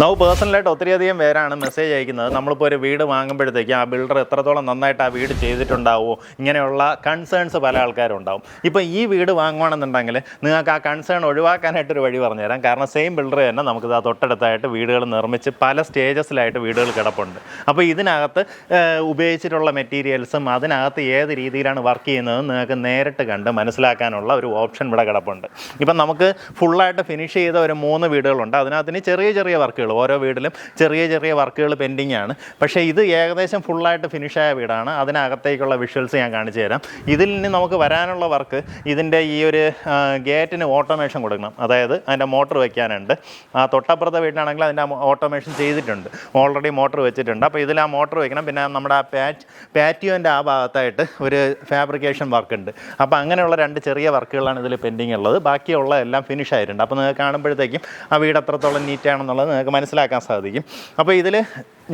നമുക്ക് പേഴ്സണലായിട്ട് ഒത്തിരിയധികം പേരാണ് മെസ്സേജ് അയക്കുന്നത്. നമ്മളിപ്പോൾ ഒരു വീട് വാങ്ങുമ്പോഴത്തേക്കും ആ ബിൽഡർ എത്രത്തോളം നന്നായിട്ട് ആ വീട് ചെയ്തിട്ടുണ്ടാവുമോ ഇങ്ങനെയുള്ള കൺസേൺസ് പല ആൾക്കാരും ഉണ്ടാവും ഇപ്പോൾ ഈ വീട് വാങ്ങുകയാണെന്നുണ്ടെങ്കിൽ നിങ്ങൾക്ക് ആ കൺസേൺ ഒഴിവാക്കാനായിട്ടൊരു വഴി പറഞ്ഞുതരാം. കാരണം സെയിം ബിൽഡർ തന്നെ നമുക്ക് ആ തൊട്ടടുത്തായിട്ട് വീടുകൾ നിർമ്മിച്ച് പല സ്റ്റേജസിലായിട്ട് വീടുകൾ കിടപ്പുണ്ട്. അപ്പോൾ ഇതിനകത്ത് ഉപയോഗിച്ചിട്ടുള്ള മെറ്റീരിയൽസും അതിനകത്ത് ഏത് രീതിയിലാണ് വർക്ക് ചെയ്യുന്നത് നിങ്ങൾക്ക് നേരിട്ട് കണ്ട് മനസ്സിലാക്കാനുള്ള ഒരു ഓപ്ഷൻ ഇവിടെ കിടപ്പുണ്ട്. ഇപ്പം നമുക്ക് ഫുള്ളായിട്ട് ഫിനിഷ് ചെയ്ത ഒരു മൂന്ന് വീടുകളുണ്ട്. അതിനകത്തിന് ചെറിയ ചെറിയ വർക്കുകൾ ഓരോ വീടിലും ചെറിയ ചെറിയ വർക്കുകൾ പെൻഡിങ് ആണ് പക്ഷേ ഇത് ഏകദേശം ഫുള്ളായിട്ട് ഫിനിഷായ വീടാണ്. അതിനകത്തേക്കുള്ള വിഷ്വൽസ് ഞാൻ കാണിച്ചു തരാം. ഇതിൽ നിന്ന് നമുക്ക് വരാനുള്ള വർക്ക് ഇതിന്റെ ഈ ഒരു ഗേറ്റിന് ഓട്ടോമേഷൻ കൊടുക്കണം. അതായത് അതിന്റെ മോട്ടർ വയ്ക്കാനുണ്ട് ആ തൊട്ടപ്പുറത്തെ വീട്ടിലാണെങ്കിൽ അതിന്റെ ഓട്ടോമേഷൻ ചെയ്തിട്ടുണ്ട്. ഓൾറെഡി മോട്ടർ വെച്ചിട്ടുണ്ട്. അപ്പോൾ ഇതിൽ ആ മോട്ടർ വയ്ക്കണം പിന്നെ നമ്മുടെ ആ പാറ്റ് പാറ്റിയോന്റെ ആ ഭാഗത്തായിട്ട് ഒരു ഫാബ്രിക്കേഷൻ വർക്ക് ഉണ്ട് അപ്പോൾ അങ്ങനെയുള്ള രണ്ട് ചെറിയ വർക്കുകളാണ് ഇതിൽ പെൻഡിങ് ഉള്ളത് ബാക്കിയുള്ള എല്ലാം ഫിനിഷ് ആയിട്ടുണ്ട് അപ്പോൾ നിങ്ങൾക്ക് കാണുമ്പോഴത്തേക്കും ആ വീട് എത്രത്തോളം നീറ്റാണെന്നുള്ളത് നിങ്ങൾക്ക് മനസ്സിലാക്കാൻ സാധിക്കും. അപ്പോൾ ഇതിൽ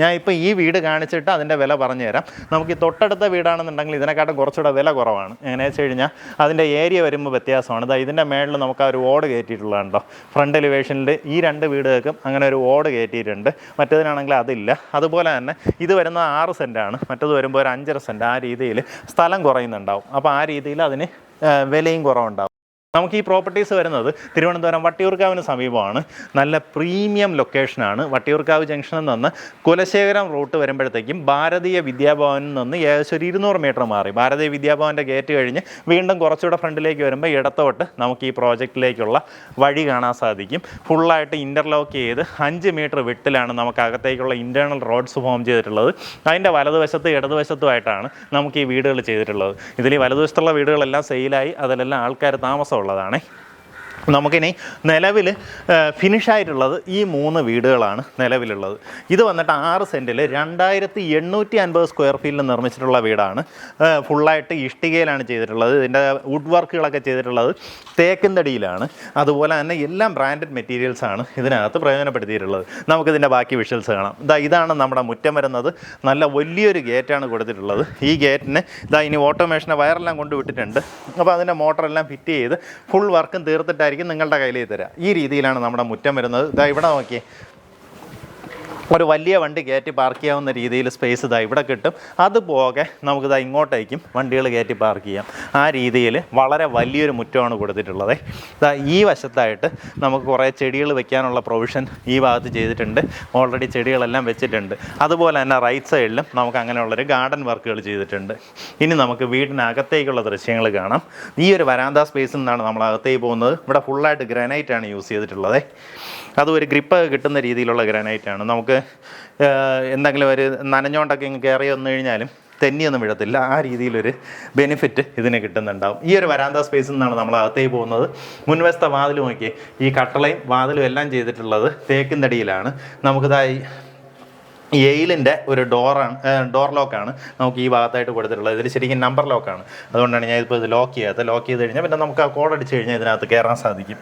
ഞാൻ ഇപ്പോൾ ഈ വീട് കാണിച്ചിട്ട് അതിന്റെ വില പറഞ്ഞു തരാം. നമുക്ക് ഈ തൊട്ടടുത്ത വീടാണെന്നുണ്ടെങ്കിൽ ഇതിനെക്കാട്ടും കുറച്ചുകൂടെ വില കുറവാണ്. എങ്ങനെയാണെന്ന് വെച്ച് കഴിഞ്ഞാൽ അതിന്റെ ഏരിയ വരുമ്പോൾ വ്യത്യാസമാണ്. ഇതാ ഇതിന്റെ മേളിൽ നമുക്ക് ആ ഒരു ഓട് കയറ്റിയിട്ടുള്ളതുണ്ടോ ഫ്രണ്ട് എലിവേഷനിൽ ഈ രണ്ട് വീടുകൾക്കും അങ്ങനെ ഒരു ഓട് കയറ്റിയിട്ടുണ്ട്. മറ്റേതിനാണെങ്കിൽ അതില്ല. അതുപോലെ തന്നെ ഇത് വരുന്നത് ആറ് സെന്റാണ് മറ്റത് വരുമ്പോൾ ഒരു അഞ്ചര സെന്റ് ആ രീതിയിൽ സ്ഥലം കുറയുന്നുണ്ടാവും. അപ്പോൾ ആ രീതിയിൽ അതിന് വിലയും കുറവുണ്ടാവും. നമുക്ക് ഈ പ്രോപ്പർട്ടീസ് വരുന്നത് തിരുവനന്തപുരം വട്ടിയൂർക്കാവിന് സമീപമാണ്. നല്ല പ്രീമിയം ലൊക്കേഷനാണ് വട്ടിയൂർക്കാവ് ജംഗ്ഷനിൽ നിന്ന് കുലശേഖരം റൂട്ട് വരുമ്പോഴത്തേക്കും ഭാരതീയ വിദ്യാഭവനിൽ നിന്ന് ഏകദേശം ഒരു ഇരുന്നൂറ് മീറ്റർ മാറി. ഭാരതീയ വിദ്യാഭവന്റെ ഗേറ്റ് കഴിഞ്ഞ് വീണ്ടും കുറച്ചുകൂടെ ഫ്രണ്ടിലേക്ക് വരുമ്പോൾ ഇടത്തോട്ട് നമുക്ക് ഈ പ്രോജക്റ്റിലേക്കുള്ള വഴി കാണാൻ സാധിക്കും. ഫുള്ളായിട്ട് ഇന്റർലോക്ക് ചെയ്ത് അഞ്ച് മീറ്റർ വിട്ടിലാണ് നമുക്ക് അകത്തേക്കുള്ള ഇന്റേർണൽ റോഡ്സ് ഫോം ചെയ്തിട്ടുള്ളത്. അതിന്റെ വലതുവശത്ത് ഇടതുവശത്തുമായിട്ടാണ് നമുക്ക് ഈ വീടുകൾ ചെയ്തിട്ടുള്ളത്. ഇതിൽ ഈ വലതുവശത്തുള്ള വീടുകളെല്ലാം സെയിലായി അതിലെല്ലാം ആൾക്കാർ താമസമുള്ളതാണ് നമുക്കിനി നിലവിൽ ഫിനിഷായിട്ടുള്ളത് ഈ മൂന്ന് വീടുകളാണ് നിലവിലുള്ളത്. ഇത് വന്നിട്ട് ആറ് സെന്റിൽ രണ്ടായിരത്തി എണ്ണൂറ്റി അൻപത് സ്ക്വയർ ഫീറ്റിൽ നിർമ്മിച്ചിട്ടുള്ള വീടാണ്. ഫുള്ളായിട്ട് ഇഷ്ടികയിലാണ് ചെയ്തിട്ടുള്ളത്. ഇതിന്റെ വുഡ് വർക്കുകളൊക്കെ ചെയ്തിട്ടുള്ളത് തേക്കിൻ തടിയിലാണ് അതുപോലെ തന്നെ എല്ലാം ബ്രാൻഡഡ് മെറ്റീരിയൽസാണ് ഇതിനകത്ത് പ്രയോജനപ്പെടുത്തിയിട്ടുള്ളത്. നമുക്കിതിന്റെ ബാക്കി വിഷ്വൽസ് കാണാം. ഇതാ ഇതാണ് നമ്മുടെ മുറ്റം വരുന്നത്. നല്ല വലിയൊരു ഗേറ്റാണ് കൊടുത്തിട്ടുള്ളത്. ഈ ഗേറ്റിന് ഇതാ ഇനി ഓട്ടോമേഷന്റെ വയറെല്ലാം കൊണ്ടുവിട്ടിട്ടുണ്ട്. അപ്പോൾ അതിന്റെ മോട്ടറെല്ലാം ഫിറ്റ് ചെയ്ത് ഫുൾ വർക്കും തീർത്തിട്ടായിരിക്കും നിങ്ങളുടെ കയ്യിലേക്ക് തരാം. ഈ രീതിയിലാണ് നമ്മുടെ മുറ്റം വരുന്നത്. ഇതാ ഇവിടെ നോക്കിയേ. ഒരു വലിയ വണ്ടി കയറ്റി പാർക്ക് ചെയ്യാവുന്ന രീതിയിൽ സ്പേസ് ഇതാ ഇവിടെ കിട്ടും. അതുപോകെ നമുക്കിതാ ഇങ്ങോട്ടേക്കും വണ്ടികൾ കയറ്റി പാർക്ക് ചെയ്യാം. ആ രീതിയിൽ വളരെ വലിയൊരു മുറ്റമാണ് കൊടുത്തിട്ടുള്ളത്. ഇതാ ഈ വശത്തായിട്ട് നമുക്ക് കുറേ ചെടികൾ വെക്കാനുള്ള പ്രൊവിഷൻ ഈ ഭാഗത്ത് ചെയ്തിട്ടുണ്ട്. ഓൾറെഡി ചെടികളെല്ലാം വെച്ചിട്ടുണ്ട്. അതുപോലെ തന്നെ റൈറ്റ് സൈഡിലും നമുക്ക് അങ്ങനെയുള്ളൊരു ഗാർഡൻ വർക്കുകൾ ചെയ്തിട്ടുണ്ട്. ഇനി നമുക്ക് വീടിനകത്തേക്കുള്ള ദൃശ്യങ്ങൾ കാണാം. ഈ ഒരു വരാന്ത സ്പേസിൽ നിന്നാണ് നമ്മൾ അകത്തേക്ക് പോകുന്നത്. ഇവിടെ ഫുള്ളായിട്ട് ഗ്രാനൈറ്റ് ആണ് യൂസ് ചെയ്തിട്ടുള്ളത്. അതും ഒരു ഗ്രിപ്പ് കിട്ടുന്ന രീതിയിലുള്ള ഗ്രാനൈറ്റാണ്. നമുക്ക് എന്തെങ്കിലും ഒരു നനഞ്ഞോണ്ടൊക്കെ ഇങ്ങ് കയറി വന്നു കഴിഞ്ഞാലും തെന്നിയൊന്നും വിടത്തില്ല. ആ രീതിയിലൊരു ബെനിഫിറ്റ് ഇതിന് കിട്ടുന്നുണ്ടാവും. ഈ ഒരു വരാന്ത സ്പേസിൽ നിന്നാണ് നമ്മൾ അകത്തേക്ക് പോകുന്നത്. മുൻവശത്തെ വാതിൽ നോക്കി. ഈ കട്ടളയും വാതിലും എല്ലാം ചെയ്തിട്ടുള്ളത് തേക്കിന്തടിയിലാണ് നമുക്കിതായി എയിലിന്റെ ഒരു ഡോറാണ് ഡോർ ലോക്കാണ് നമുക്ക് ഈ ഭാഗത്തായിട്ട് കൊടുത്തിട്ടുള്ളത്. ഇതിൽ ശരിക്കും നമ്പർ ലോക്കാണ്. അതുകൊണ്ടാണ് ഞാൻ ഇപ്പോൾ ഇത് ലോക്ക് ചെയ്യാത്തത്. ലോക്ക് ചെയ്ത് കഴിഞ്ഞാൽ പിന്നെ നമുക്ക് ആ കോഡ് അടിച്ച് കഴിഞ്ഞാൽ ഇതിനകത്ത് കയറാൻ സാധിക്കും.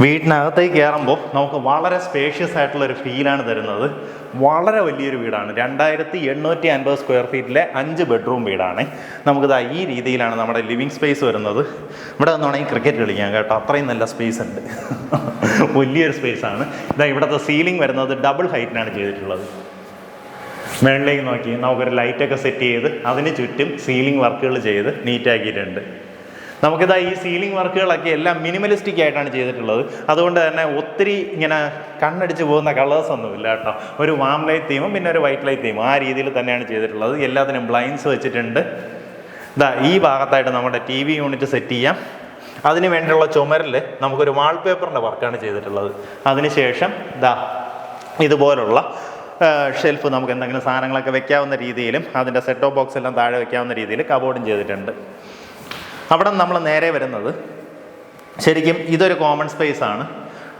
വീട്ടിനകത്തേക്ക് കയറുമ്പോൾ നമുക്ക് വളരെ സ്പേഷ്യസ് ആയിട്ടുള്ള ഒരു ഫീലാണ് തരുന്നത്. വളരെ വലിയൊരു വീടാണ്. രണ്ടായിരത്തി എണ്ണൂറ്റി അൻപത് സ്ക്വയർ ഫീറ്റിലെ അഞ്ച് ബെഡ്റൂം വീടാണ്. നമുക്കിതാ ഈ രീതിയിലാണ് നമ്മുടെ ലിവിങ് സ്പേസ് വരുന്നത്. ഇവിടെ നിന്നാണെങ്കിൽ ക്രിക്കറ്റ് കളിക്കാം കേട്ടോ. അത്രയും നല്ല സ്പേസ് ഉണ്ട്. വലിയൊരു സ്പേസ് ആണ്. ഇതാ ഇവിടുത്തെ സീലിംഗ് വരുന്നത് ഡബിൾ ഹൈറ്റിനാണ് ചെയ്തിട്ടുള്ളത്. മേളിലേക്ക് നോക്കി. നമുക്കൊരു ലൈറ്റൊക്കെ സെറ്റ് ചെയ്ത് അതിന് ചുറ്റും സീലിംഗ് വർക്കുകൾ ചെയ്ത് നീറ്റാക്കിയിട്ടുണ്ട് നമുക്കിതാ ഈ സീലിംഗ് വർക്കുകളൊക്കെ എല്ലാം മിനിമലിസ്റ്റിക് ആയിട്ടാണ് ചെയ്തിട്ടുള്ളത്. അതുകൊണ്ട് തന്നെ ഒത്തിരി ഇങ്ങനെ കണ്ണടിച്ച് പോകുന്ന കളേഴ്സ് ഒന്നുമില്ല കേട്ടോ. ഒരു വാം ലൈറ്റ് തീമും പിന്നെ ഒരു വൈറ്റ് ലൈറ്റ് തീമും ആ രീതിയിൽ തന്നെയാണ് ചെയ്തിട്ടുള്ളത്. എല്ലാത്തിനും ബ്ലൈൻസ് വെച്ചിട്ടുണ്ട്. ഇതാ ഈ ഭാഗത്തായിട്ട് നമ്മുടെ ടി വി യൂണിറ്റ് സെറ്റ് ചെയ്യാം. അതിന് വേണ്ടിയുള്ള ചുമരിൽ നമുക്കൊരു വാൾപേപ്പറിന്റെ വർക്കാണ് ചെയ്തിട്ടുള്ളത്. അതിനുശേഷം ഇതാ ഇതുപോലുള്ള ഷെൽഫ് നമുക്ക് എന്തെങ്കിലും സാധനങ്ങളൊക്കെ വെക്കാവുന്ന രീതിയിലും അതിന്റെ സെറ്റ് ബോക്സ് എല്ലാം താഴെ വെക്കാവുന്ന രീതിയിൽ കബോർഡും ചെയ്തിട്ടുണ്ട്. അവിടെ നമ്മൾ നേരെ വരുന്നത് ശരിക്കും ഇതൊരു കോമൺ സ്പേസ് ആണ്.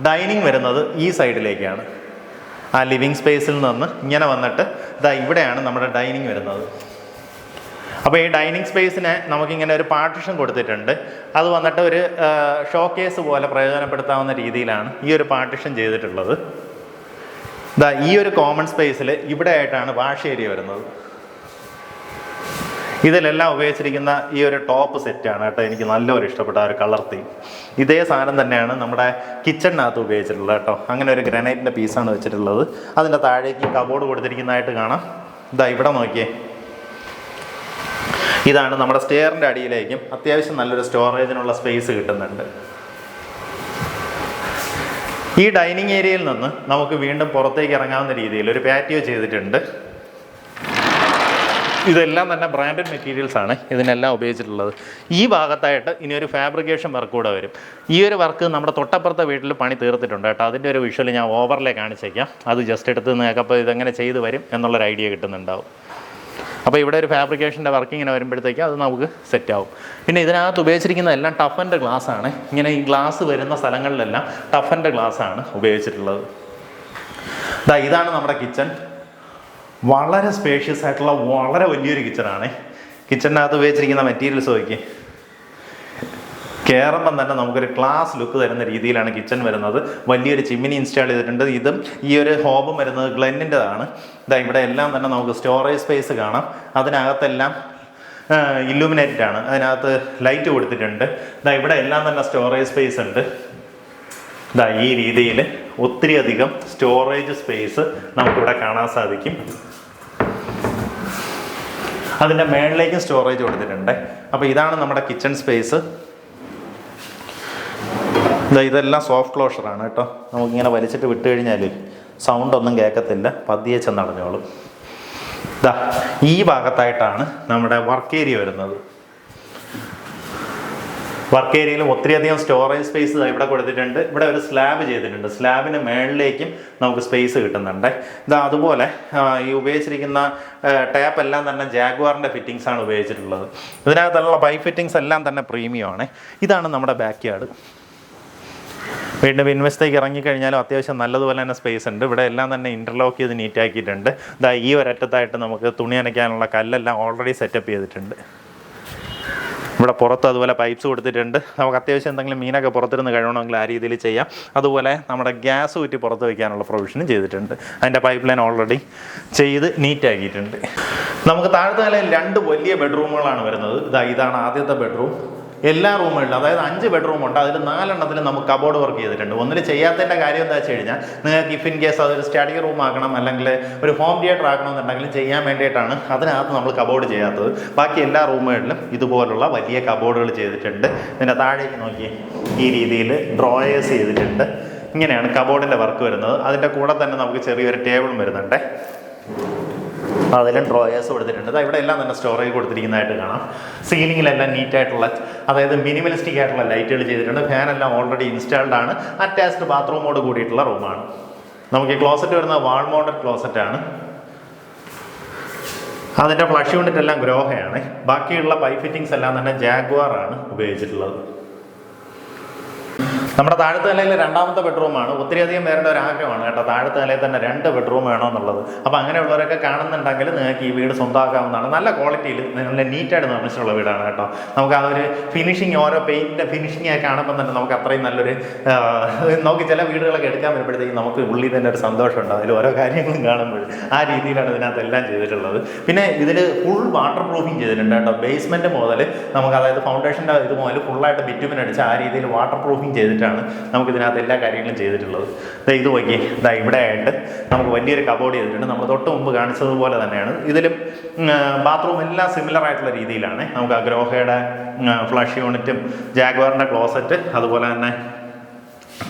ഡൈനിങ് വരുന്നത് ഈ സൈഡിലേക്കാണ് ആ ലിവിങ് സ്പേസിൽ നിന്ന് ഇങ്ങനെ വന്നിട്ട് ഇതാ ഇവിടെയാണ് നമ്മുടെ ഡൈനിങ് വരുന്നത്. അപ്പോൾ ഈ ഡൈനിങ് സ്പേസിനെ നമുക്കിങ്ങനെ ഒരു പാർട്ടിഷൻ കൊടുത്തിട്ടുണ്ട്. അത് വന്നിട്ട് ഒരു ഷോക്കേസ് പോലെ പ്രയോജനപ്പെടുത്താവുന്ന രീതിയിലാണ് ഈ ഒരു പാർട്ടിഷൻ ചെയ്തിട്ടുള്ളത്. ഇതാ ഈ ഒരു കോമൺ സ്പേസിൽ ഇവിടെ ആയിട്ടാണ് വാഷ് ഏരിയ വരുന്നത്. ഇതിലെല്ലാം ഉപയോഗിച്ചിരിക്കുന്ന ഈ ഒരു ടോപ്പ് സെറ്റാണ് കേട്ടോ എനിക്ക് നല്ലൊരു ഇഷ്ടപ്പെട്ട ഒരു കളർ തീം ഇതേ സാധനം തന്നെയാണ് നമ്മുടെ കിച്ചണിനകത്ത് ഉപയോഗിച്ചിട്ടുള്ളത് കേട്ടോ. അങ്ങനെ ഒരു ഗ്രാനൈറ്റിന്റെ പീസാണ് വെച്ചിട്ടുള്ളത്. അതിന്റെ താഴേക്ക് കബോർഡ് കൊടുത്തിരിക്കുന്നതായിട്ട് കാണാം. ഇതാ ഇവിടെ നോക്കിയേ. ഇതാണ് നമ്മുടെ സ്റ്റെയറിന്റെ അടിയിലേക്കും അത്യാവശ്യം നല്ലൊരു സ്റ്റോറേജിനുള്ള സ്പേസ് കിട്ടുന്നുണ്ട്. ഈ ഡൈനിങ് ഏരിയയിൽ നിന്ന് നമുക്ക് വീണ്ടും പുറത്തേക്ക് ഇറങ്ങാവുന്ന രീതിയിൽ ഒരു പാറ്റിയോ ചെയ്തിട്ടുണ്ട്. ഇതെല്ലാം തന്നെ ബ്രാൻഡഡ് മെറ്റീരിയൽസ് ആണ്. ഇതിനെല്ലാം ഉപയോഗിച്ചിട്ടുള്ളത്. ഈ ഭാഗത്തായിട്ട് ഇനി ഒരു ഫാബ്രിക്കേഷൻ വർക്ക് കൂടെ വരും. ഈ ഒരു വർക്ക് നമ്മുടെ തൊട്ടപ്പുറത്തെ വീട്ടിൽ പണി തീർത്തിട്ടുണ്ട് കേട്ടോ. അതിന്റെ ഒരു വിഷ്വൽ ഞാൻ ഓവർലേ കാണിച്ചേക്കാം. അത് ജസ്റ്റ് എടുത്ത് നിങ്ങൾക്കപ്പോൾ ഇതെങ്ങനെ ചെയ്ത് വരും എന്നുള്ളൊരു ഐഡിയ കിട്ടുന്നുണ്ടാവും. അപ്പോൾ ഇവിടെ ഒരു ഫാബ്രിക്കേഷന്റെ വർക്ക് ഇങ്ങനെ വരുമ്പോഴത്തേക്ക് അത് നമുക്ക് സെറ്റ് ആവും. പിന്നെ ഇതിനകത്ത് ഉപയോഗിച്ചിരിക്കുന്ന എല്ലാം ടഫന്റെ ഗ്ലാസ് ആണ്. ഇങ്ങനെ ഈ ഗ്ലാസ് വരുന്ന സ്ഥലങ്ങളിലെല്ലാം ടഫന്റെ ഗ്ലാസ് ആണ് ഉപയോഗിച്ചിട്ടുള്ളത്. ഇതാണ് നമ്മുടെ കിച്ചൺ വളരെ സ്പേഷ്യസ് ആയിട്ടുള്ള വളരെ വലിയൊരു കിച്ചണാണ് കിച്ചണിനകത്ത് ഉപയോഗിച്ചിരിക്കുന്ന മെറ്റീരിയൽസ് നോക്കി കയറുമ്പം തന്നെ നമുക്കൊരു ക്ലാസ് ലുക്ക് തരുന്ന രീതിയിലാണ് കിച്ചൺ വരുന്നത്. വലിയൊരു ചിമ്മിനി ഇൻസ്റ്റാൾ ചെയ്തിട്ടുണ്ട്. ഇതും ഈ ഒരു ഹോബും വരുന്നത് ഗ്ലെന്നിന്റെതാണ് ഇതാ ഇവിടെ എല്ലാം തന്നെ നമുക്ക് സ്റ്റോറേജ് സ്പേസ് കാണാം. അതിനകത്തെല്ലാം ഇല്ലുമിനേറ്റഡ് ആണ്. അതിനകത്ത് ലൈറ്റ് കൊടുത്തിട്ടുണ്ട്. ഇതാ ഇവിടെ എല്ലാം തന്നെ സ്റ്റോറേജ് സ്പേസ് ഉണ്ട്. ഇതാ ഈ രീതിയിൽ ഒത്തിരി അധികം സ്റ്റോറേജ് സ്പേസ് നമുക്കിവിടെ കാണാൻ സാധിക്കും. അതിന്റെ മേളിലേക്കും സ്റ്റോറേജ് കൊടുത്തിട്ടുണ്ട്. അപ്പോൾ ഇതാണ് നമ്മുടെ കിച്ചൺ സ്പേസ് ഇതാ ഇതെല്ലാം സോഫ്റ്റ് ക്ലോഷറാണ് കേട്ടോ. നമുക്കിങ്ങനെ വലിച്ചിട്ട് വിട്ട് കഴിഞ്ഞാൽ സൗണ്ട് ഒന്നും കേൾക്കത്തില്ല പതിയെ ചെന്നടഞ്ഞോളും. ഇതാ ഈ ഭാഗത്തായിട്ടാണ് നമ്മുടെ വർക്ക് ഏരിയ വരുന്നത്. വർക്ക് ഏരിയയിൽ ഒത്തിരിയധികം സ്റ്റോറേജ് സ്പേസ് ഇവിടെ കൊടുത്തിട്ടുണ്ട്. ഇവിടെ ഒരു സ്ലാബ് ചെയ്തിട്ടുണ്ട്. സ്ലാബിന് മേളിലേക്കും നമുക്ക് സ്പേസ് കിട്ടുന്നുണ്ട്. ഇതാ അതുപോലെ ഈ ഉപയോഗിച്ചിരിക്കുന്ന ടാപ്പ് എല്ലാം തന്നെ ജാഗ്വാറിന്റെ ഫിറ്റിംഗ്സ് ആണ് ഉപയോഗിച്ചിട്ടുള്ളത്. ഇതിനകത്തുള്ള പൈപ്പ് ഫിറ്റിംഗ്സ് എല്ലാം തന്നെ പ്രീമിയം ആണ്. ഇതാണ് നമ്മുടെ ബാക്ക് യാർഡ് വീണ്ടും ഇൻവെസ്റ്റേക്ക് ഇറങ്ങിക്കഴിഞ്ഞാലും അത്യാവശ്യം നല്ലതുപോലെ തന്നെ സ്പേസ് ഉണ്ട്. ഇവിടെ എല്ലാം തന്നെ ഇന്റർലോക്ക് ചെയ്ത് നീറ്റാക്കിയിട്ടുണ്ട് ഇതാ ഈ ഒരറ്റത്തായിട്ട് നമുക്ക് തുണി അനയ്ക്കാനുള്ള കല്ലെല്ലാം ഓൾറെഡി സെറ്റപ്പ് ചെയ്തിട്ടുണ്ട്. ഇവിടെ പുറത്ത് അതുപോലെ പൈപ്പ്സ് കൊടുത്തിട്ടുണ്ട്. നമുക്ക് അത്യാവശ്യം എന്തെങ്കിലും മീനൊക്കെ പുറത്തിരുന്ന് കഴിയണമെങ്കിൽ ആ രീതിയിൽ ചെയ്യാം. അതുപോലെ നമ്മുടെ ഗ്യാസ് ഊറ്റി പുറത്ത് വയ്ക്കാനുള്ള പ്രൊവിഷനും ചെയ്തിട്ടുണ്ട്. അതിന്റെ പൈപ്പ് ലൈൻ ഓൾറെഡി ചെയ്ത് നീറ്റാക്കിയിട്ടുണ്ട് നമുക്ക് താഴത്തെ നിലയിൽ രണ്ട് വലിയ ബെഡ്റൂമുകളാണ് വരുന്നത്. ഇതാ ഇതാണ് ആദ്യത്തെ ബെഡ്റൂം എല്ലാ റൂമുകളിലും അതായത് അഞ്ച് ബെഡ്റൂം ഉണ്ട്. അതിൽ നാലെണ്ണത്തിൽ നമുക്ക് കബോർഡ് വർക്ക് ചെയ്തിട്ടുണ്ട്. ഒന്നിൽ ചെയ്യാത്തതിന്റെ കാര്യം എന്താ വെച്ച് കഴിഞ്ഞാൽ നിങ്ങൾക്ക് ഇഫ് ഇൻ കേസ് അതൊരു സ്റ്റഡി റൂം ആക്കണം അല്ലെങ്കിൽ ഒരു ഹോം തിയേറ്റർ ആക്കണമെന്നുണ്ടെങ്കിൽ ചെയ്യാൻ വേണ്ടിയിട്ടാണ് അതിനകത്ത് നമ്മൾ കബോർഡ് ചെയ്യാത്തത്. ബാക്കി എല്ലാ റൂമുകളിലും ഇതുപോലുള്ള വലിയ കബോർഡുകൾ ചെയ്തിട്ടുണ്ട്. ഇതിന്റെ താഴേക്ക് നോക്കി ഈ രീതിയിൽ ഡ്രോയേഴ്സ് ചെയ്തിട്ടുണ്ട്. ഇങ്ങനെയാണ് കബോർഡിന്റെ വർക്ക് വരുന്നത്. അതിന്റെ കൂടെ തന്നെ നമുക്ക് ചെറിയൊരു ടേബിളും വരുന്നുണ്ട്. അതിലും ഡ്രോയേഴ്സ് കൊടുത്തിട്ടുണ്ട്. ഇവിടെ എല്ലാം തന്നെ സ്റ്റോറേജ് കൊടുത്തിരിക്കുന്നതായിട്ട് കാണാം. സീലിങ്ങിലെല്ലാം നീറ്റായിട്ടുള്ള അതായത് മിനിമലിസ്റ്റിക് ആയിട്ടുള്ള ലൈറ്റുകൾ ചെയ്തിട്ടുണ്ട്. ഫാനെല്ലാം ഓൾറെഡി ഇൻസ്റ്റാൾഡ് ആണ്. അറ്റാച്ച്ഡ് ബാത്റൂമോട് കൂടിയിട്ടുള്ള റൂമാണ് നമുക്ക് ഈ ക്ലോസറ്റ് വരുന്ന വാൾ മൗണ്ടഡ് ക്ലോസറ്റ് ആണ്. അതിന്റെ ഫ്ലഷ് യൂണിറ്റ് എല്ലാം ഗ്രോഹയാണ്. ബാക്കിയുള്ള പൈപ്പ് ഫിറ്റിങ്സ് എല്ലാം തന്നെ ജാഗ്വാർ ആണ് ഉപയോഗിച്ചിട്ടുള്ളത്. നമ്മുടെ താഴത്തെ നിലയിൽ രണ്ടാമത്തെ ബെഡ്റൂമാണ്. ഒത്തിരിയധികം പേരുടെ ഒരു ആഗ്രഹമാണ് കേട്ടോ. താഴത്തെ നിലയിൽ തന്നെ രണ്ട് ബെഡ്റൂം വേണമെന്നുള്ളത് അപ്പോൾ അങ്ങനെയുള്ളവരൊക്കെ കാണുന്നുണ്ടെങ്കിൽ നിങ്ങൾക്ക് ഈ വീട് സ്വന്തമാക്കാവുന്നതാണ്. നല്ല ക്വാളിറ്റിയിൽ നല്ല നീറ്റായിട്ട് നിർമ്മിച്ചിട്ടുള്ള വീടാണ് കേട്ടോ. നമുക്ക് ആ ഒരു ഫിനിഷിങ് ഓരോ പെയിന്റിന്റെ ഫിനിഷിങ് ഒക്കെ കാണുമ്പോൾ തന്നെ നമുക്ക് അത്രയും നല്ലൊരു നമുക്ക് ചില വീടുകളൊക്കെ എടുക്കാൻ വരുമ്പോഴത്തേക്കും നമുക്ക് ഉള്ളിൽ തന്നെ ഒരു സന്തോഷമുണ്ട് അതിൽ ഓരോ കാര്യങ്ങളും കാണുമ്പോൾ ആ രീതിയിലാണ് ഇതിനകത്ത് എല്ലാം ചെയ്തിട്ടുള്ളത്. പിന്നെ ഇതിൽ ഫുൾ വാട്ടർ പ്രൂഫിങ് ചെയ്തിട്ടുണ്ട് കേട്ടോ. ബേസ്മെന്റ് മുതൽ നമുക്ക് അതായത് ഫൗണ്ടേഷന്റെ ഇത് മുതൽ ഫുള്ളായിട്ട് ബിറ്റുമിൻ അടിച്ച് ആ രീതിയിൽ വാട്ടർ പ്രൂഫിങ് ചെയ്തിട്ടാണ് നമുക്ക് ഇതിനകത്ത് എല്ലാ കാര്യങ്ങളും ചെയ്തിട്ടുള്ളത്. ഇത് നോക്കി. ഇതാ ഇവിടെ ആയിട്ട് നമുക്ക് വലിയൊരു കബോർഡ് ചെയ്തിട്ടുണ്ട്. നമ്മൾ തൊട്ട് മുമ്പ് കാണിച്ചതുപോലെ തന്നെയാണ്. ഇതിലും ബാത്റൂം എല്ലാം സിമിലർ ആയിട്ടുള്ള രീതിയിലാണ്. നമുക്ക് ആ ഗ്രോഹയുടെ ഫ്ലഷ് യൂണിറ്റും ജാഗ്വാറിന്റെ ക്ലോസറ്റ് അതുപോലെ തന്നെ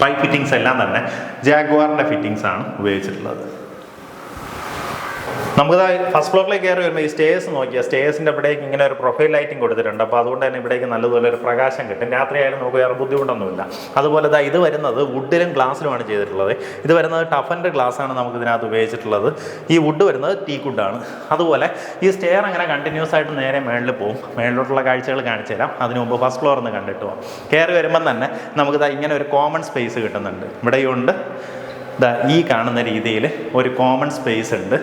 പൈപ്പ് ഫിറ്റിങ്സ് എല്ലാം തന്നെ ജാഗ്വാറിന്റെ ഫിറ്റിങ്സ് ആണ് ഉപയോഗിച്ചിട്ടുള്ളത്. നമുക്ക് ഫസ്റ്റ് ഫ്ലോറിലേക്ക് കയറി വരുമ്പോൾ ഈ സ്റ്റേഴ്സ് നോക്കിയാൽ സ്റ്റേഴ്സിന്റെ ഇവിടേക്ക് ഇങ്ങനെ ഒരു പ്രൊഫൈൽ ലൈറ്റിംഗ് കൊടുത്തിട്ടുണ്ട്. അപ്പോൾ അതുകൊണ്ട് തന്നെ ഇവിടേക്ക് നല്ലതുപോലെ ഒരു പ്രകാശം കിട്ടും. രാത്രിയായാലും നമുക്ക് വേറെ ബുദ്ധിമുട്ടൊന്നുമില്ല. അതുപോലെ ഇത് വരുന്നത് വുഡിലും ഗ്ലാസ്സിലുമാണ് ചെയ്തിട്ടുള്ളത്. ഇത് വരുന്നത് ടഫന്റെ ഗ്ലാസ്സാണ് നമുക്ക് ഇതിനകത്ത് ഉപയോഗിച്ചിട്ടുള്ളത്. ഈ വുഡ് വരുന്നത് ടീ വുഡാണ് അതുപോലെ ഈ സ്റ്റെയർ അങ്ങനെ കണ്ടിന്യൂസ് ആയിട്ട് നേരെ മേളിൽ പോകും. മേളിലോട്ടുള്ള കാഴ്ചകൾ കാണിച്ചു തരാം. അതിന് മുമ്പ് ഫസ്റ്റ് ഫ്ലോറിൽ നിന്ന് കണ്ടിട്ട് പോകാം കയറി വരുമ്പം തന്നെ നമുക്ക് ഇങ്ങനെ ഒരു കോമൺ സ്പേസ് കിട്ടുന്നുണ്ട്. ഇവിടെയുണ്ട് ഈ കാണുന്ന രീതിയിൽ ഒരു കോമൺ സ്പേസ് ഉണ്ട്.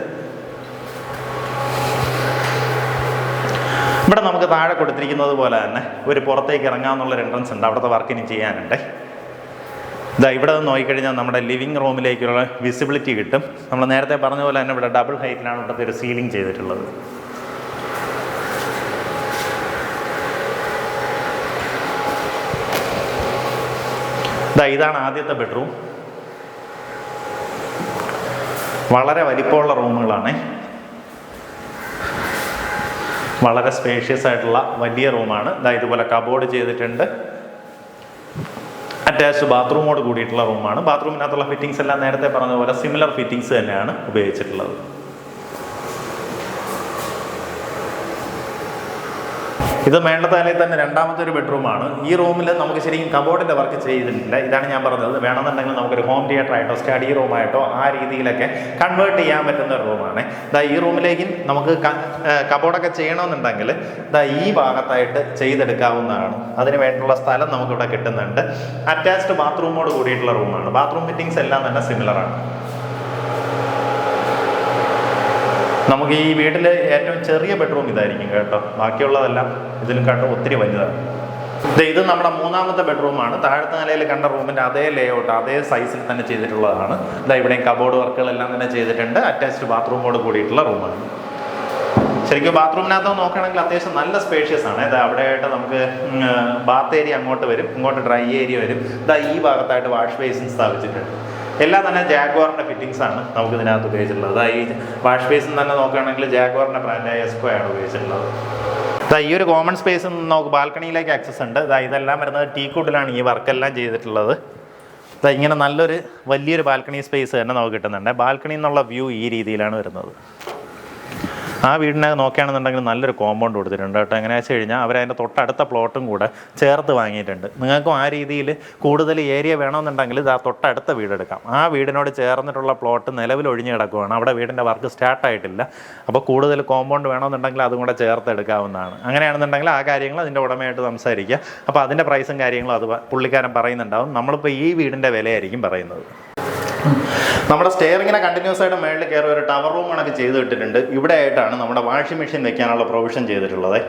ഇവിടെ നമുക്ക് താഴെ കൊടുത്തിരിക്കുന്നത് പോലെ തന്നെ ഒരു പുറത്തേക്ക് ഇറങ്ങാമെന്നുള്ളൊരു എൻട്രൻസ് ഉണ്ട്. അവിടുത്തെ വർക്ക് ഇനി ചെയ്യാനുണ്ട്. ഇതാ ഇവിടെ നിന്ന് നോക്കിക്കഴിഞ്ഞാൽ നമ്മുടെ ലിവിങ് റൂമിലേക്കുള്ള വിസിബിലിറ്റി കിട്ടും. നമ്മൾ നേരത്തെ പറഞ്ഞ പോലെ തന്നെ ഇവിടെ ഡബിൾ ഹൈറ്റിലാണ് ഇവിടുത്തെ ഒരു സീലിംഗ് ചെയ്തിട്ടുള്ളത്. ഇതാ ഇതാണ് ആദ്യത്തെ ബെഡ്റൂം വളരെ വലിപ്പമുള്ള റൂമുകളാണ് വളരെ സ്പേഷ്യസ് ആയിട്ടുള്ള വലിയ റൂമാണ് ഇതാ ഇതുപോലെ കബോർഡ് ചെയ്തിട്ടുണ്ട്. അറ്റാച്ച്ഡ് ബാത്റൂമോട് കൂടിയിട്ടുള്ള റൂമാണ് ബാത്റൂമിനകത്തുള്ള ഫിറ്റിംഗ്സ് എല്ലാം നേരത്തെ പറഞ്ഞതുപോലെ പോലെ സിമിലർ ഫിറ്റിംഗ്സ് തന്നെയാണ് ഉപയോഗിച്ചിട്ടുള്ളത്. ഇത് മേണ്ടത്താലയിൽ തന്നെ രണ്ടാമത്തെ ഒരു ബെഡ്റൂമാണ്. ഈ റൂമിൽ നമുക്ക് ശരിക്കും കബോർഡിന്റെ വർക്ക് ചെയ്തിട്ടില്ല. ഇതാണ് ഞാൻ പറഞ്ഞത്. വേണമെന്നുണ്ടെങ്കിൽ നമുക്കൊരു ഹോം തിയേറ്റർ ആയിട്ടോ സ്റ്റഡി റൂമായിട്ടോ ആ രീതിയിലൊക്കെ കൺവേർട്ട് ചെയ്യാൻ പറ്റുന്ന ഒരു റൂമാണ്. ഇതാ ഈ റൂമിലേക്കും നമുക്ക് കബോർഡൊക്കെ ചെയ്യണമെന്നുണ്ടെങ്കിൽ ഇതാ ഈ ഭാഗത്തായിട്ട് ചെയ്തെടുക്കാവുന്നതാണ്. അതിന് വേണ്ടിയുള്ള സ്ഥലം നമുക്കിവിടെ കിട്ടുന്നുണ്ട്. അറ്റാച്ച്ഡ് ബാത്റൂമോട് കൂടിയിട്ടുള്ള റൂമാണ്. ബാത്റൂം ഫിറ്റിങ്സ് എല്ലാം തന്നെ സിമിലറാണ് നമുക്ക് ഈ വീട്ടിലെ ഏറ്റവും ചെറിയ ബെഡ്റൂം ഇതായിരിക്കും കേട്ടോ. ബാക്കിയുള്ളതെല്ലാം ഇതിലും കേട്ടോ ഒത്തിരി വലുതാണ്. ഇത് നമ്മുടെ മൂന്നാമത്തെ ബെഡ്റൂമാണ് താഴത്തെ നിലയിൽ കണ്ട റൂമിന്റെ അതേ ലേഔട്ട് അതേ സൈസിൽ തന്നെ ചെയ്തിട്ടുള്ളതാണ്. ഇതാ ഇവിടെയും കബോർഡ് വർക്കുകളെല്ലാം തന്നെ ചെയ്തിട്ടുണ്ട്. അറ്റാച്ച്ഡ് ബാത്റൂമോട് കൂടിയിട്ടുള്ള റൂമാണ് ശരിക്കും ബാത്റൂമിനകത്ത് നോക്കുകയാണെങ്കിൽ അത്യാവശ്യം നല്ല സ്പേഷ്യസ് ആണ്. ഇത് അവിടെയായിട്ട് നമുക്ക് ബാത്ത് ഏരിയ അങ്ങോട്ട് വരും ഇങ്ങോട്ട് ഡ്രൈ ഏരിയ വരും. ഇതാ ഈ ഭാഗത്തായിട്ട് വാഷ് ബേസിൻ സ്ഥാപിച്ചിട്ടുണ്ട്. എല്ലാം തന്നെ ജാഗ്വാറിന്റെ ഫിറ്റിങ്സ് ആണ് നമുക്ക് ഇതിനകത്ത് ഉപയോഗിച്ചിട്ടുള്ളത് അതായത് വാഷ് നിന്ന് തന്നെ നോക്കുകയാണെങ്കിൽ ജാഗ്വാറിന്റെ ബ്രാൻഡായ എസ്കോ ആണ് ഉപയോഗിച്ചിട്ടുള്ളത്. ഈ ഒരു കോമൺ സ്പേസ് നമുക്ക് ബാൽക്കണിയിലേക്ക് ആക്സസ് ഉണ്ട്. ഇതാ ഇതെല്ലാം വരുന്നത് ടീ കൂട്ടിലാണ് ഈ വർക്കെല്ലാം ചെയ്തിട്ടുള്ളത്. ഇങ്ങനെ നല്ലൊരു വലിയൊരു ബാൽക്കണി സ്പേസ് തന്നെ നമുക്ക് കിട്ടുന്നുണ്ട്. ബാൽക്കണിയിൽ നിന്നുള്ള വ്യൂ ഈ രീതിയിലാണ് വരുന്നത്. ആ വീടിനെ നോക്കുകയാണെന്നുണ്ടെങ്കിൽ നല്ലൊരു കോമ്പൗണ്ട് കൊടുത്തിട്ടുണ്ട് കേട്ടോ. എങ്ങനെയാ വെച്ച് കഴിഞ്ഞാൽ അവരതിന്റെ തൊട്ടടുത്ത പ്ലോട്ടും കൂടെ ചേർത്ത് വാങ്ങിയിട്ടുണ്ട്. നിങ്ങൾക്കും ആ രീതിയിൽ കൂടുതൽ ഏരിയ വേണമെന്നുണ്ടെങ്കിൽ ഇത് ആ തൊട്ടടുത്ത വീടെടുക്കാം ആ വീടിനോട് ചേർന്നിട്ടുള്ള പ്ലോട്ട് നിലവിൽ ഒഴിഞ്ഞ് കിടക്കുവാണ്. അവിടെ വീടിന്റെ വർക്ക് സ്റ്റാർട്ടായിട്ടില്ല അപ്പോൾ കൂടുതൽ കോമ്പൗണ്ട് വേണമെന്നുണ്ടെങ്കിൽ അതും കൂടെ ചേർത്ത് എടുക്കാവുന്നതാണ്. അങ്ങനെയാണെന്നുണ്ടെങ്കിൽ ആ കാര്യങ്ങൾ അതിന്റെ ഉടമയായിട്ട് സംസാരിക്കുക. അപ്പോൾ അതിന്റെ പ്രൈസും കാര്യങ്ങളും അത് പുള്ളിക്കാരൻ പറയുന്നുണ്ടാവും. നമ്മളിപ്പോൾ ഈ വീടിന്റെ വിലയായിരിക്കും പറയുന്നത്. നമ്മുടെ സ്റ്റെയറിങ്ങിനെ കണ്ടിന്യൂസ് ആയിട്ട് മേളിൽ കയറി ഒരു ടവർ റൂം കണക്ക് ചെയ്ത് ഇട്ടിട്ടുണ്ട്. ഇവിടെ ആയിട്ടാണ് നമ്മുടെ വാഷിംഗ് മെഷീൻ വെക്കാനുള്ള പ്രൊവിഷൻ ചെയ്തിട്ടുള്ളത്.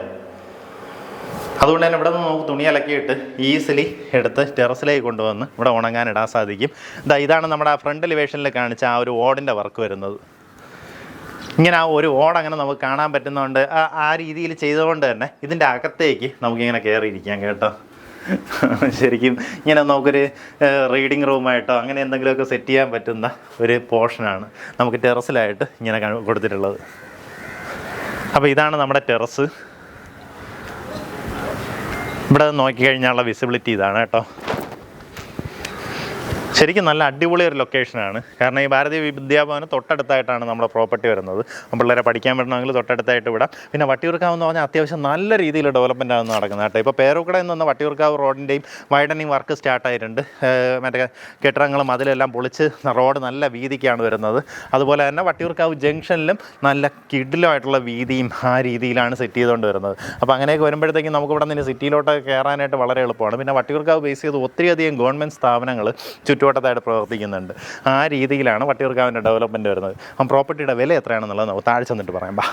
അതുകൊണ്ട് തന്നെ ഇവിടെ നിന്ന് നമുക്ക് തുണി അലക്കിയിട്ട് ഈസിലി എടുത്ത് ടെറസിലേക്ക് കൊണ്ടുവന്ന് ഇവിടെ ഉണങ്ങാൻ ഇടാൻ സാധിക്കും. ഇതാ ഇതാണ് നമ്മുടെ ആ ഫ്രണ്ട് ലിവേഷനിൽ കാണിച്ച ആ ഒരു ഓടിന്റെ വർക്ക് വരുന്നത്. ഇങ്ങനെ ആ ഒരു ഓട് അങ്ങനെ നമുക്ക് കാണാൻ പറ്റുന്നതുകൊണ്ട് ആ രീതിയിൽ ചെയ്തുകൊണ്ട് തന്നെ ഇതിന്റെ അകത്തേക്ക് നമുക്കിങ്ങനെ കയറിയിരിക്കാം കേട്ടോ. ശരിക്കും ഇങ്ങനെ നമുക്കൊരു റീഡിങ് റൂമായിട്ടോ അങ്ങനെ എന്തെങ്കിലുമൊക്കെ സെറ്റ് ചെയ്യാൻ പറ്റുന്ന ഒരു പോർഷനാണ് നമുക്ക് ടെറസിലായിട്ട് ഇങ്ങനെ കൊടുത്തിട്ടുള്ളത്. അപ്പോൾ ഇതാണ് നമ്മുടെ ടെറസ്. ഇവിടെ നോക്കിക്കഴിഞ്ഞാലുള്ള വിസിബിലിറ്റി ഇതാണ് കേട്ടോ. ശരിക്കും നല്ല അടിപൊളി ഒരു ലൊക്കേഷനാണ് കാരണം ഈ ഭാരതീയ വിദ്യാഭവന് തൊട്ടടുത്തായിട്ടാണ് നമ്മുടെ പ്രോപ്പർട്ടി വരുന്നത്. പിള്ളേരെ പഠിക്കാൻ പറ്റണമെങ്കിൽ തൊട്ടടുത്തായിട്ട് വിടാം. പിന്നെ വട്ടിയൂർക്കാവ് എന്ന് പറഞ്ഞാൽ അത്യാവശ്യം നല്ല രീതിയിൽ ഡെവലപ്മെന്റ് ആണ് നടക്കുന്നത് കേട്ടോ. ഇപ്പോൾ പേരൂക്കട എന്ന് പറഞ്ഞാൽ വട്ടിയൂർക്കാവ് റോഡിന്റെയും വൈഡനിങ് വർക്ക് സ്റ്റാർട്ടായിട്ടുണ്ട് മറ്റേ കെട്ടിടങ്ങളും അതിലെല്ലാം പൊളിച്ച് റോഡ് നല്ല വീതിക്കാണ് വരുന്നത്. അതുപോലെ തന്നെ വട്ടിയൂർക്കാവ് ജംഗ്ഷനിലും നല്ല കിഡിലുമായിട്ടുള്ള വീതിയും ആ രീതിയിലാണ് സെറ്റ് ചെയ്തുകൊണ്ട് വരുന്നത്. അപ്പോൾ അങ്ങനെയൊക്കെ വരുമ്പോഴത്തേക്കും നമുക്ക് ഇവിടെ നിന്ന് സിറ്റിയിലോട്ട് കയറാനായിട്ട് വളരെ എളുപ്പമാണ്. പിന്നെ വട്ടിയൂർക്കാവ് ബേസ് ചെയ്ത് ഒത്തിരിയധികം ഗവൺമെന്റ് സ്ഥാപനങ്ങൾ ചുറ്റുവട്ടത്തായിട്ട് പ്രവർത്തിക്കുന്നുണ്ട്. ആ രീതിയിലാണ് വട്ടിയൂർക്കാവിന്റെ ഡെവലപ്മെന്റ് വരുന്നത്. അപ്പം പ്രോപ്പർട്ടിയുടെ വില എത്രയാണെന്നുള്ളത് നമുക്ക് താഴെ ചെന്നിട്ട് പറയാം. ബാ.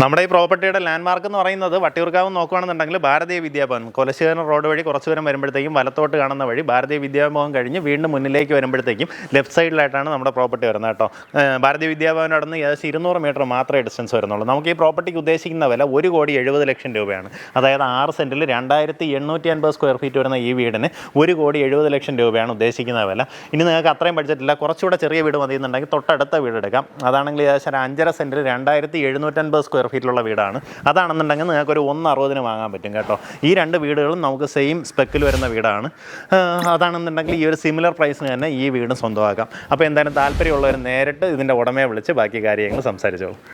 നമ്മുടെ ഈ പ്രോപ്പർട്ടിയുടെ ലാൻഡ്മാർക്ക് എന്ന് പറയുന്നത് വട്ടിയൂർക്കാവ് നോക്കുകയാണെന്നുണ്ടെങ്കിൽ ഭാരതീയ വിദ്യാഭവൻ കൊലശേഖരം റോഡ് വഴി കുറച്ച് ദൂരം വരുമ്പോഴത്തേക്കും വലത്തോട്ട് കാണുന്ന വഴി ഭാരതീയ വിദ്യാഭവൻ കഴിഞ്ഞ് വീണ്ടും മുന്നിലേക്ക് വരുമ്പോഴത്തേക്കും ലെഫ്റ്റ് സൈഡിലായിട്ടാണ് നമ്മുടെ പ്രോപ്പർട്ടി വരുന്നത് കേട്ടോ. ഭാരതീയ വിദ്യാഭവൻ അവിടെ ഏകദേശം ഇരുന്നൂറ് മീറ്റർ മാത്രമേ ഡിസ്റ്റൻസ് വരുന്നുള്ളൂ. നമുക്ക് ഈ പ്രോപ്പർട്ടിക്ക് ഉദ്ദേശിക്കുന്ന വില ഒരു കോടി എഴുപത് ലക്ഷം രൂപയാണ്. അതായത് ആറ് സെന്റിൽ രണ്ടായിരത്തി എണ്ണൂറ്റി അൻപത് സ്ക്വയർ ഫീറ്റ് വരുന്ന ഈ വീടിന് ഒരു കോടി എഴുപത് ലക്ഷം രൂപയാണ് ഉദ്ദേശിക്കുന്ന വില. ഇനി നിങ്ങൾക്ക് അത്രയും ബഡ്ജറ്റില്ല. കുറച്ചുകൂടെ ചെറിയ വീട് മതി എന്നുണ്ടെങ്കിൽ തൊട്ടടുത്ത വീട് എടുക്കാം അതാണെങ്കിൽ ഏകദേശം ഒരു അഞ്ചര സെന്റിൽ രണ്ടായിരത്തി എഴുന്നൂറ്റൻപത് സ്ക്വയർ ഫീറ്റിലുള്ള വീടാണ്. അതാണെന്നുണ്ടെങ്കിൽ നിങ്ങൾക്ക് ഒരു ഒന്ന് അറുപതിന് വാങ്ങാൻ പറ്റും കേട്ടോ. ഈ രണ്ട് വീടുകളും നമുക്ക് സെയിം സ്പെക്കിൽ വരുന്ന വീടാണ്. അതാണെന്നുണ്ടെങ്കിൽ ഈ ഒരു സിമിലർ പ്രൈസിന് തന്നെ ഈ വീടും സ്വന്തമാക്കാം. അപ്പോൾ എന്തായാലും താല്പര്യമുള്ളവർ നേരിട്ട് ഇതിന്റെ ഉടമയെ വിളിച്ച് ബാക്കി കാര്യങ്ങൾ സംസാരിച്ചോളൂ.